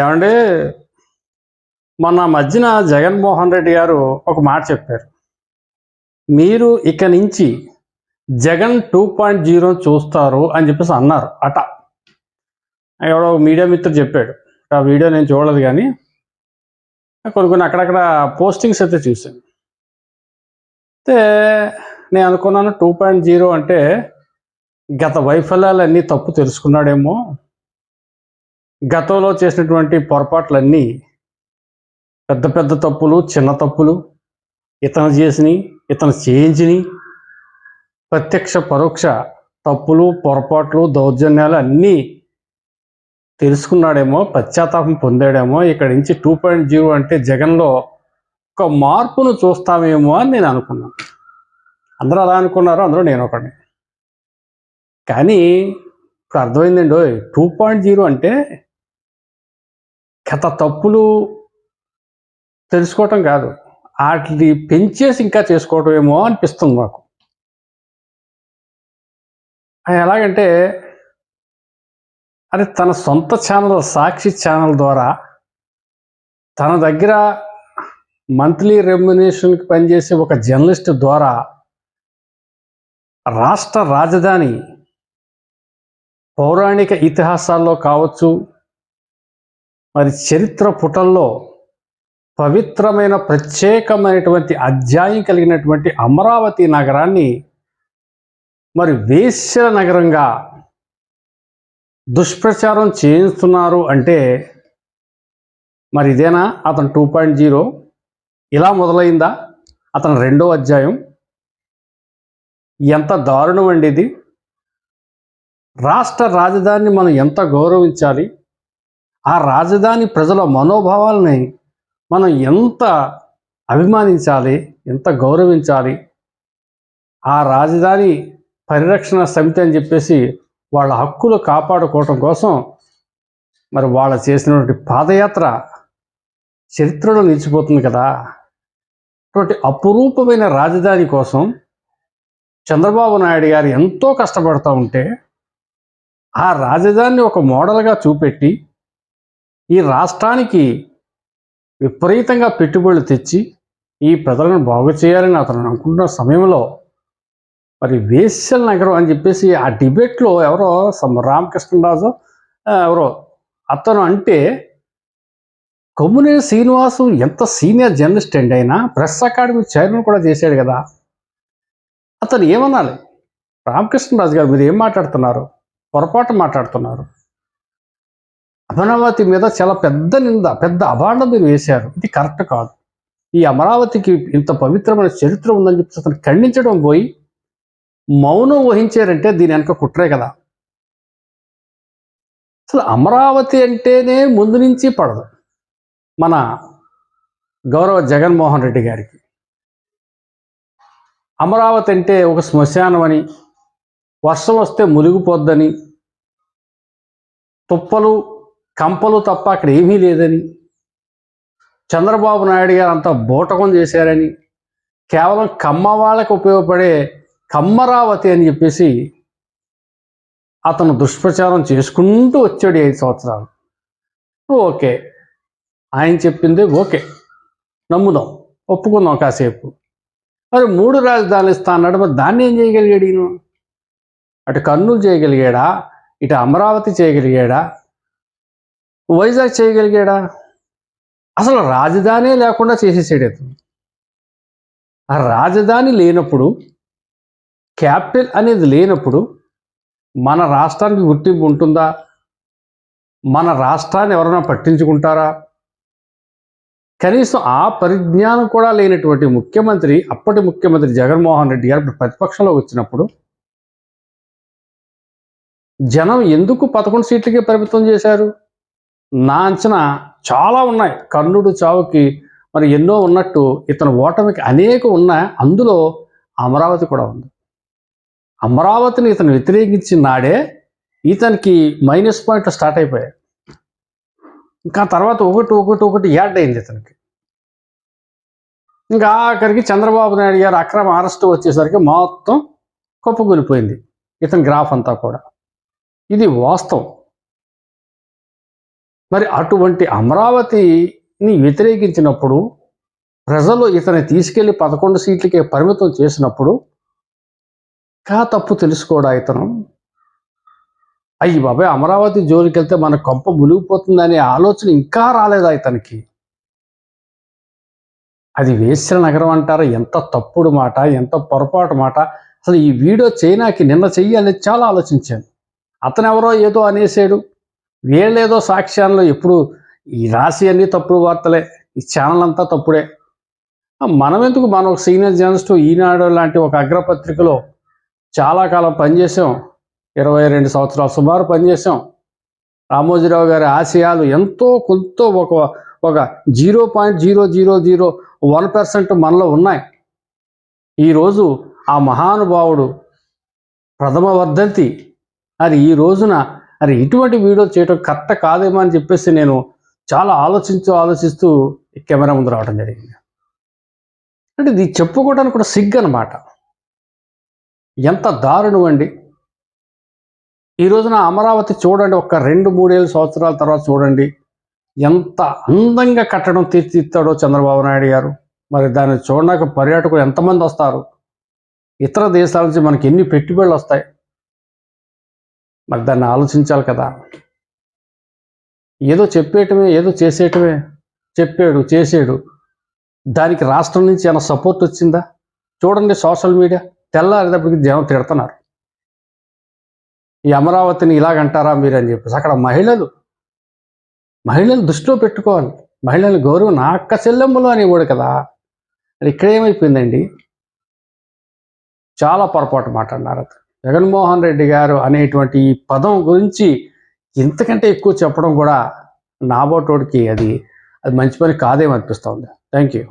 ఏమండి? మొన్న మధ్యన జగన్మోహన్ రెడ్డి గారు ఒక మాట చెప్పారు. మీరు ఇక నుంచి జగన్ టూ పాయింట్ జీరో చూస్తారు అని చెప్పేసి అన్నారు అట. ఎవడో మీడియా మిత్రుడు చెప్పాడు. ఆ వీడియో నేను చూడలేదు కానీ కొన్ని కొన్ని అక్కడక్కడ పోస్టింగ్స్ అయితే చూశాను. అయితే నేను అనుకున్నాను టూ పాయింట్ జీరో అంటే గత వైఫల్యాలన్నీ తప్పు తెలుసుకున్నాడేమో. గతంలో చేసినటువంటి పొరపాట్లన్నీ పెద్ద పెద్ద తప్పులు చిన్న తప్పులు ఇతను చేసినవి ఇతను చేయించినవి ప్రత్యక్ష పరోక్ష తప్పులు పొరపాట్లు దౌర్జన్యాలు అన్నీ తెలుసుకున్నాడేమో పశ్చాత్తాపం పొందాడేమో ఇక్కడి నుంచి టూ పాయింట్ జీరో అంటే జగన్లో ఒక మార్పును చూస్తామేమో అని నేను అనుకున్నాను అందరూ అలా అనుకున్నారు అందులో నేను ఒకడిని. కానీ ఇప్పుడు అర్థమైందండి టూ పాయింట్ జీరో అంటే గత తప్పులు తెలుసుకోవటం కాదు. వాటిని పెంచేసి ఇంకా చేసుకోవటం ఏమో అనిపిస్తుంది నాకు అది ఎలాగంటే అది తన సొంత ఛానల్ సాక్షి ఛానల్ ద్వారా తన దగ్గర మంత్లీ రెమ్యునేషన్కి పనిచేసే ఒక జర్నలిస్ట్ ద్వారా రాష్ట్ర రాజధాని పౌరాణిక ఇతిహాసాల్లో కావచ్చు మరి చరిత్ర పుటల్లో పవిత్రమైన ప్రత్యేకమైనటువంటి అధ్యాయం కలిగినటువంటి అమరావతి నగరాన్ని మరి వేశ్య నగరంగా దుష్ప్రచారం చేయిస్తున్నారు అంటే మరి ఇదేనా? అతను టూ పాయింట్ జీరో ఇలా మొదలైందా? అతను రెండో అధ్యాయం. ఎంత దారుణం అండి ఇది. రాష్ట్ర రాజధానిని మనం ఎంత గౌరవించాలి? ఆ రాజధాని ప్రజల మనోభావాల్ని మనం ఎంత అభిమానించాలి ఎంత గౌరవించాలి ఆ రాజధాని పరిరక్షణ సమితి అని చెప్పేసి వాళ్ళ హక్కులు కాపాడుకోవటం కోసం మరి వాళ్ళ చేసినటువంటి పాదయాత్ర చరిత్రలో నిలిచిపోతుంది కదా. అటువంటి అపురూపమైన రాజధాని కోసం చంద్రబాబు నాయుడు గారు ఎంతో కష్టపడుతూ ఉంటే ఆ రాజధానిని ఒక మోడల్గా చూపెట్టి ఈ రాష్ట్రానికి విపరీతంగా పెట్టుబడులు తెచ్చి ఈ ప్రజలను బాగు చేయాలని అతను అనుకుంటున్న సమయంలో మరి వేశ్యల నగరం అని చెప్పేసి ఆ డిబేట్లో ఎవరో సమ రామకృష్ణరాజు ఎవరో అతను అంటే కొమ్మునేని శ్రీనివాసు ఎంత సీనియర్ జర్నలిస్ట్ అండి అయినా ప్రెస్ అకాడమీ చైర్మన్ కూడా చేశాడు కదా. అతను ఏమనాలి? రామకృష్ణరాజు గారు మీరు ఏం మాట్లాడుతున్నారు? పొరపాటు మాట్లాడుతున్నారు. అమరావతి మీద చాలా పెద్ద నింద పెద్ద అభాండం మీరు వేశారు. ఇది కరెక్ట్ కాదు. ఈ అమరావతికి ఇంత పవిత్రమైన చరిత్ర ఉందని చెప్పి అతను ఖండించడం పోయి మౌనం వహించారంటే దీని వెనక కుట్రే కదా. అసలు అమరావతి అంటేనే ముందు నుంచి పడదు. మన గౌరవ జగన్మోహన్ రెడ్డి గారికి. అమరావతి అంటే ఒక శ్మశానం అని వర్షం వస్తే మునిగిపోద్దని తుప్పలు కంపలు తప్ప అక్కడ ఏమీ లేదని చంద్రబాబు నాయుడు గారు అంత బోటకం చేశారని కేవలం కమ్మ వాళ్ళకి ఉపయోగపడే కమ్మరావతి అని చెప్పేసి అతను దుష్ప్రచారం చేసుకుంటూ వచ్చాడు ఐదు సంవత్సరాలు. ఓకే. ఆయన చెప్పింది ఓకే. నమ్ముదాం. ఒప్పుకుందాం కాసేపు. మరి మూడు రాజధానులు ఇస్తా అన్నాడు మరి దాన్ని ఏం చేయగలిగాడు ఈయన? అటు కర్నూలు చేయగలిగాడా? ఇటు అమరావతి చేయగలిగాడా? వైజాగ్ చేయగలిగాడా? అసలు రాజధానే లేకుండా చేసేసాడు అతను. ఆ రాజధాని లేనప్పుడు క్యాపిటల్ అనేది లేనప్పుడు మన రాష్ట్రానికి గుర్తింపు ఉంటుందా? మన రాష్ట్రాన్ని ఎవరైనా పట్టించుకుంటారా? కనీసం ఆ పరిజ్ఞానం కూడా లేనటువంటి ముఖ్యమంత్రి అప్పటి ముఖ్యమంత్రి జగన్మోహన్ రెడ్డి గారు ప్రతిపక్షంలో వచ్చినప్పుడు జనం ఎందుకు పదకొండు సీట్లకే పరిమితం చేశారు? నా అంచనా చాలా ఉన్నాయి. కర్ణుడు చావుకి మరి ఎన్నో ఉన్నట్టు ఇతను ఓటమికి అనేక ఉన్నాయి. అందులో అమరావతి కూడా ఉంది. అమరావతిని ఇతను వ్యతిరేకించిన నాడే ఇతనికి మైనస్ పాయింట్లు స్టార్ట్ అయిపోయాయి. ఇంకా తర్వాత ఒకటి ఒకటి ఒకటి యాడ్ అయింది ఇతనికి. ఇంకా ఆఖరికి చంద్రబాబు నాయుడు గారు అక్రమ అరెస్ట్ వచ్చేసరికి మొత్తం కుప్పకూలిపోయింది ఇతని గ్రాఫ్ అంతా కూడా. ఇది వాస్తవం. మరి అటువంటి అమరావతిని వ్యతిరేకించినప్పుడు ప్రజలు ఇతని తీసుకెళ్ళి పదకొండు సీట్లకే పరిమితం చేసినప్పుడు కా తప్పు తెలుసుకోడా ఇతను? అయ్యి బాబాయ్ అమరావతి జోలికి వెళ్తే మన కొంప మునిగిపోతుందనే ఆలోచన ఇంకా రాలేదా ఇతనికి? అది వేశ్య నగరం అంటారా? ఎంత తప్పుడు మాట ఎంత పొరపాటు మాట. అసలు ఈ వీడియో చైనాకి నిన్న చెయ్యాలని చాలా ఆలోచించాను. అతను ఎవరో ఏదో అనేసాడు వీళ్ళేదో సాక్ష్యాల్లో ఎప్పుడు ఈ రాశి అన్ని తప్పుడు వార్తలే ఈ ఛానల్ అంతా తప్పుడే. మనం ఎందుకు మనం ఒక సీనియర్ జర్నలిస్ట్ ఈనాడు లాంటి ఒక అగ్రపత్రికలో చాలా కాలం పనిచేసాం. ఇరవై రెండు సంవత్సరాలు సుమారు పనిచేసాం. రామోజీరావు గారి ఆశయాలు ఎంతో కొంత ఒక ఒక zero point zero zero zero one percent మనలో ఉన్నాయి. ఈరోజు ఆ మహానుభావుడు ప్రథమ వర్ధంతి. అది ఈ రోజున అరే ఇటువంటి వీడియో చేయడం కరెక్ట్ కాదేమో అని చెప్పేసి నేను చాలా ఆలోచించు ఆలోచిస్తూ కెమెరా ముందు రావడం జరిగింది. అంటే ఇది చెప్పుకోవడానికి కూడా సిగ్గు అనమాట ఎంత దారుణం అండి. ఈ రోజున అమరావతి చూడండి ఒక రెండు మూడేళ్ళు సంవత్సరాల తర్వాత చూడండి ఎంత అందంగా కట్టడం తీర్చిదిద్దాడో చంద్రబాబు నాయుడు గారు. మరి దాన్ని చూడడానికి పర్యాటకులు ఎంతమంది వస్తారు? ఇతర దేశాల నుంచి మనకి ఎన్ని పెట్టుబడులు వస్తాయి? మరి దాన్ని ఆలోచించాలి కదా. ఏదో చెప్పేయటమే ఏదో చేసేయటమే. చెప్పాడు చేసాడు. దానికి రాష్ట్రం నుంచి ఏమైనా సపోర్ట్ వచ్చిందా? చూడండి సోషల్ మీడియా తెల్లారేటప్పటికి జనం తిడుతున్నారు. ఈ అమరావతిని ఇలాగంటారా మీరు అని చెప్పేసి. అక్కడ మహిళలు మహిళలు దృష్టిలో పెట్టుకోవాలి. మహిళల గౌరవం నా అక్క చెల్లెమ్మలు అనేవాడు కదా. ఇక్కడ ఏమైపోయిందండి? చాలా పొరపాటు మాట్లాడినారు అతను. జగన్మోహన్ రెడ్డి గారు అనేటువంటి ఈ పదం గురించి ఇంతకంటే ఎక్కువ చెప్పడం కూడా నాబోటోడికి అది అది మంచి పని కాదేమనిపిస్తుంది. Thank you